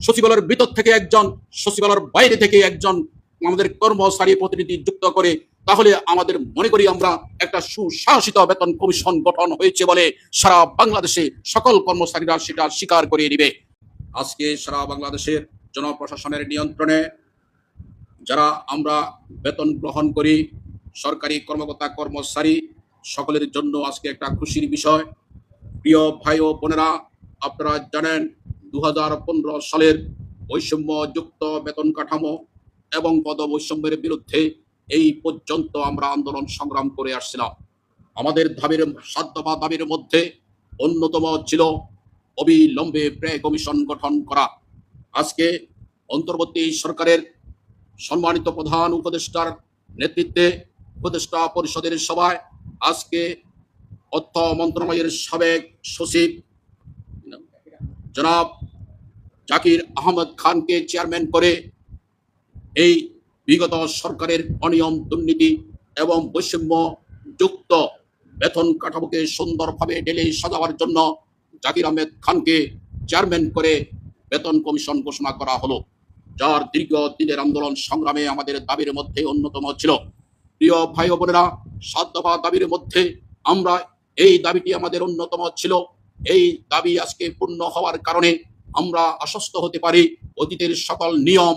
সচিবালয়ের ভিতর থেকে একজন, সচিবালয়ের বাইরে থেকে একজন আমাদের কর্মচারী প্রতিনিধি যুক্ত করে, তাহলে আমাদের মনে করি আমরা একটা সুশাসিত বেতন কমিশন গঠন হয়েছে বলে সারা বাংলাদেশে সকল কর্মচারীরা সেটা স্বীকার করে দিবে আজকে সারা বাংলাদেশের জনপ্রশাসনের নিয়ন্ত্রণে যারা আমরা বেতন গ্রহণ করি, সরকারি কর্মকর্তা কর্মচারী, সকলের জন্য আজকে একটা খুশির বিষয়। প্রিয় ভাই ও বোনেরা, আপনারা জানেন দু হাজার পনেরো সালের বৈষম্যযুক্ত বেতন কাঠামো এবং পদবৈষম্যের বিরুদ্ধে এই পর্যন্ত আমরা আন্দোলন সংগ্রাম করে আসছিলাম। আমাদের দাবির সাত দফা দাবির মধ্যে অন্যতম ছিল অবিলম্বে প্রায় কমিশন গঠন করা। আজকে অন্তর্বর্তী সরকারের সম্মানিত প্রধান উপদেষ্টার নেতৃত্বে উপদেষ্টা পরিষদের সভায় আজকে অর্থ মন্ত্রণালয়ের সাবেক সচিব জনাব জাকির আহমদ খানকে চেয়ারম্যান করে এই বিগত সরকারের অনিয়ম, দুর্নীতি এবং বৈষম্য যুক্ত বেতন কাঠামোকে সুন্দরভাবে ঢেলে সাজাবার জন্য জাকির আহমেদ খানকে চেয়ারম্যান করে বেতন কমিশন ঘোষণা করা হলো, যার দীর্ঘ দিনের আন্দোলন সংগ্রামে আমাদের দাবির মধ্যে অন্যতম ছিল। প্রিয় ভাই বোনেরা, সাত দফা দাবির মধ্যে আমরা এই দাবিটি আমাদের অন্যতম ছিল। এই দাবি আজকে পূর্ণ হওয়ার কারণে আমরা আশ্বস্ত হতে পারি অতীতের সকল নিয়ম,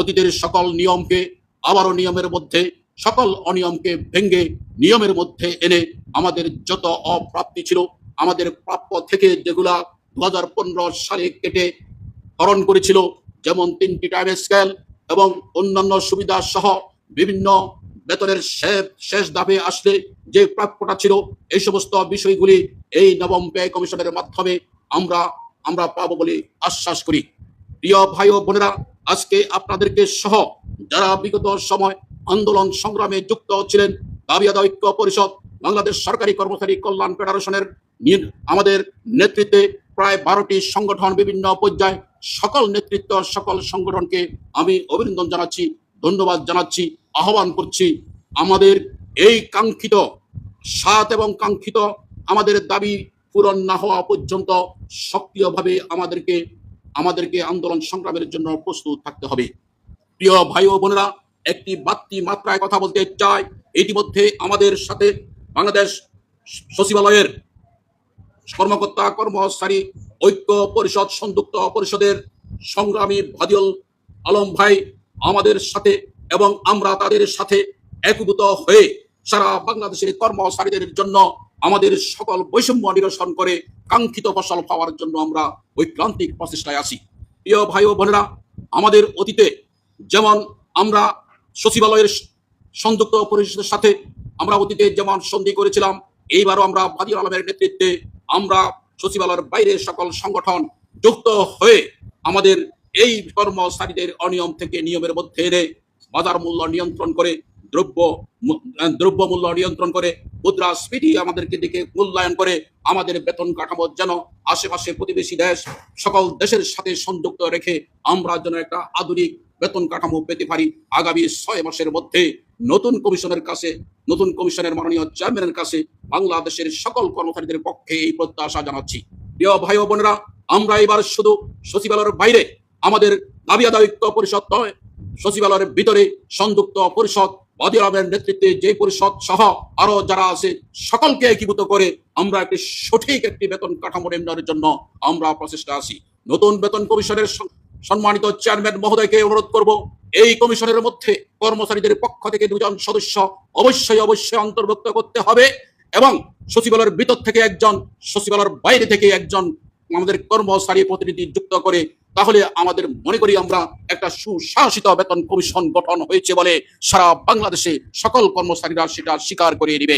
অতীতের সকল নিয়মকে আবারও নিয়মের মধ্যে, সকল অনিয়মকে ভেঙ্গে নিয়মের মধ্যে এনে আমাদের যত অপ্রাপ্তি ছিল, আমাদের প্রাপ্য থেকে যেগুলা দু সালে কেটে হরণ করেছিল, যেমন তিনটি টাইম স্কেল এবং অন্যান্য সুবিধা সহ বিভিন্ন বেতনের শেষ দাবে আসলে যে প্রাপ্যটা ছিল, এই সমস্ত বিষয়গুলি এই নবম ব্যয় কমিশনের মাধ্যমে আমরা আমরা পাবো বলে আশ্বাস করি। প্রিয় ভাই ও বোনেরা, আজকে আপনাদেরকে সহ যারা বিগত সময় আন্দোলন সংগ্রামে যুক্ত ছিলেন দাবি আদায় ঐক্য পরিষদ, বাংলাদেশ সরকারি কর্মচারী কল্যাণ ফেডারেশনের আমাদের নেতৃত্বে প্রায় বারোটি সংগঠন বিভিন্ন পর্যায়ে সকল নেতৃত্ব, সকল সংগঠনকে আমি অভিনন্দন জানাচ্ছি, ধন্যবাদ জানাচ্ছি, আহ্বান করছি। আমাদের এই কাঙ্ক্ষিত, সাত এবং কাঙ্ক্ষিত আমাদের দাবি পূরণ না হওয়া পর্যন্ত সক্রিয়ভাবে আমাদেরকে আমাদেরকে আন্দোলন সংগ্রামের জন্য প্রস্তুত থাকতে হবে। প্রিয় ভাই ও বোনেরা, একটি বাড়তি মাত্রায় কথা বলতে চাই। ইতিমধ্যে আমাদের সাথে বাংলাদেশ সচিবালয়ের কর্মকর্তা, কর্মচারী, ঐক্য পরিষদ, সংযুক্ত পরিষদের সংগ্রামী ভাদিউল আলম ভাই আমাদের সাথে এবং আমরা তাদের সাথে একভূত হয়ে সারা বাংলাদেশের কর্মচারীদের জন্য আমাদের সকল বৈষম্য নিরসন করে কাঙ্ক্ষিত ফসল পাওয়ার জন্য আমরা ঐক্রান্তিক প্রচেষ্টায় আছি। প্রিয় ভাই ও বোনেরা, আমাদের অতীতে যেমন আমরা সচিবালয়ের সংযুক্ত পরিষদের সাথে আমরা অতীতে যেমন সন্ধি করেছিলাম, এইবারও আমরা ভাদিউল আলমের নেতৃত্বে আমরা সচিবালয়ের বাইরে সকল সংগঠন যুক্ত হয়ে আমাদের এই কর্মচারীদের অনিয়ম থেকে নিয়মের মধ্যে এনে বাজার মূল্য নিয়ন্ত্রণ করে দ্রব্য মূ- দ্রব্য মূল্য নিয়ন্ত্রণ করে, মুদ্রাস্ফীতি আমাদেরকে দিকে মূল্যায়ন করে, আমাদের বেতন কাঠামো যেন আশেপাশে প্রতিবেশী দেশ, সকল দেশের সাথে সংযুক্ত রেখে আমরা যেন একটা আধুনিক বেতন কাঠামো পেতে পারি। আগামী ছয় মাসের মধ্যে নতুন কমিশনের কাছে, নতুন কমিশনের মাননীয় চেয়ারম্যানের কাছে বাংলাদেশের সকল কর্মচারীদের পক্ষে এই প্রত্যাশা জানাচ্ছি। প্রিয় ভাই ও বোনেরা, আমরা এবার শুধু সচিবালয়ের বাইরে, আমাদের দাবি আদায় ঐক্য পরিষদ নয়, সচিবালয়ের ভিতরে সংযুক্ত পরিষদ অধিরামের নেতৃত্বে যে পরিষদ সহ আরও যারা আছে, সকলকে একীভূত করে আমরা একটি সঠিক একটি বেতন কাঠামো নির্মাণের জন্য আমরা প্রচেষ্টা আছি। নতুন বেতন কমিশনের সম্মানিত চেয়ারম্যান মহোদয়কে অনুরোধ করব, এই কমিশনের মধ্যে কর্মচারীদের পক্ষ থেকে দুজন সদস্য অবশ্যই অবশ্যই অন্তর্ভুক্ত করতে হবে এবং সচিবালয়ের ভিতর থেকে একজন, সচিবালয়ের বাইরে থেকে একজন আমাদের কর্মচারী প্রতিনিধি যুক্ত করে, তাহলে আমাদের মনে করি আমরা একটা সুশাসিত বেতন কমিশন গঠন হয়েছে বলে সারা বাংলাদেশে সকল কর্মচারীরা সেটা স্বীকার করিয়ে দিবে।